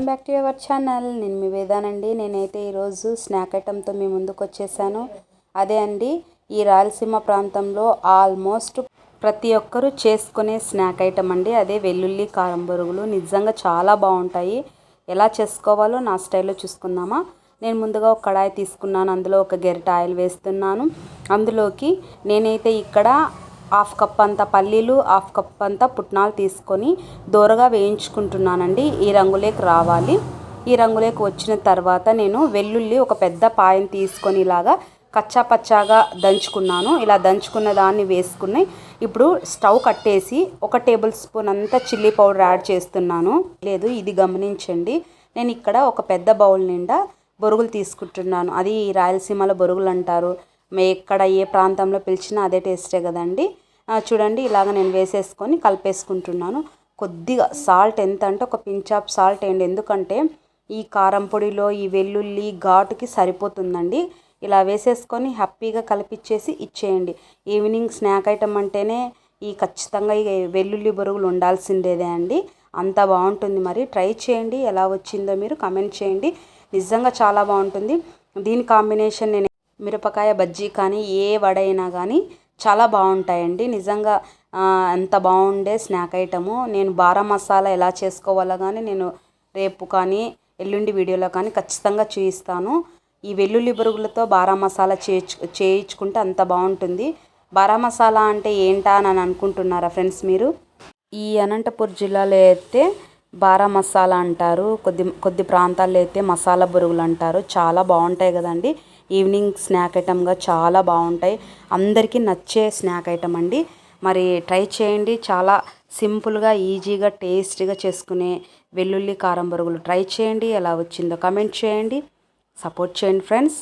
Welcome back to your channel. నేను మీ వేదానండి నేనైతే ఈరోజు స్నాక్ ఐటెంతో మీ ముందుకు వచ్చేసాను. అదే అండి ఈ రాయలసీమ ప్రాంతంలో ఆల్మోస్ట్ ప్రతి ఒక్కరూ చేసుకునే స్నాక్ ఐటమ్ అండి. అదే వెల్లుల్లి కారం బొరుగులు నిజంగా చాలా బాగుంటాయి. ఎలా చేసుకోవాలో నా స్టైల్లో చూసుకుందామా? నేను ముందుగా ఒక కడాయి తీసుకున్నాను. అందులో ఒక గెరిట ఆయిల్ వేస్తున్నాను. అందులోకి నేనైతే ఇక్కడ హాఫ్ కప్ అంత పల్లీలు హాఫ్ కప్ అంత పుట్నాలు తీసుకొని దోరగా వేయించుకుంటున్నానండి. ఈ రంగులోకి రావాలి. ఈ రంగులోకి వచ్చిన తర్వాత నేను వెల్లుల్లి ఒక పెద్ద పాయం తీసుకొని ఇలాగా కచ్చా పచ్చాగా దంచుకున్నాను. ఇలా దంచుకున్న దాన్ని వేసుకుని ఇప్పుడు స్టవ్ కట్టేసి ఒక టేబుల్ స్పూన్ అంతా చిల్లీ పౌడర్ యాడ్ చేస్తున్నాను. లేదు ఇది గమనించండి. నేను ఇక్కడ ఒక పెద్ద బౌల్ నిండా బొరుగులు తీసుకుంటున్నాను. అది రాయలసీమలో బొరుగులు అంటారు. మే ఎక్కడ ఏ ప్రాంతంలో పిలిచినా అదే టేస్టే కదండి. చూడండి ఇలాగ నేను వేసేసుకొని కలిపేసుకుంటున్నాను. కొద్దిగా సాల్ట్ ఎంత అంటే ఒక పించ్ ఆఫ్ సాల్ట్ వేయండి. ఎందుకంటే ఈ కారం పొడిలో ఈ వెల్లుల్లి ఘాటుకి సరిపోతుందండి. ఇలా వేసేసుకొని హ్యాపీగా కలిపిచ్చేసి ఇచ్చేయండి. ఈవినింగ్ స్నాక్ ఐటమ్ అంటేనే ఈ ఖచ్చితంగా ఈ వెల్లుల్లి బొరుగులు ఉండాల్సిందేదే అండి. అంత బాగుంటుంది మరి. ట్రై చేయండి. ఎలా వచ్చిందో మీరు కమెంట్ చేయండి. నిజంగా చాలా బాగుంటుంది. దీని కాంబినేషన్ నేను మిరపకాయ బజ్జీ కానీ ఏ వడైనా కానీ చాలా బాగుంటాయండి. నిజంగా అంత బాగుండే స్నాక్ ఐటము. నేను బారా మసాలా ఎలా చేసుకోవాలో కానీ నేను రేపు కానీ ఎల్లుండి వీడియోలో కానీ ఖచ్చితంగా చూపిస్తాను ఈ వెల్లుల్లి బురుగులతో బారా మసాలా చేయించు చేయించుకుంటే అంత బాగుంటుంది. బారా మసాలా అంటే ఏంటా అని అనుకుంటున్నారా ఫ్రెండ్స్ మీరు? ఈ అనంతపూర్ జిల్లాలో అయితే బారా మసాలా అంటారు. కొద్ది కొద్ది ప్రాంతాల్లో అయితే మసాలా బురుగులు అంటారు. చాలా బాగుంటాయి కదండి. ఈవినింగ్ స్నాక్ ఐటమ్గా చాలా బాగుంటాయి. అందరికీ నచ్చే స్నాక్ ఐటమ్ అండి. మరి ట్రై చేయండి. చాలా సింపుల్గా ఈజీగా టేస్టీగా చేసుకునే వెల్లుల్లి కారం బొరుగులు ట్రై చేయండి. ఎలా వచ్చిందో కమెంట్ చేయండి. సపోర్ట్ చేయండి ఫ్రెండ్స్.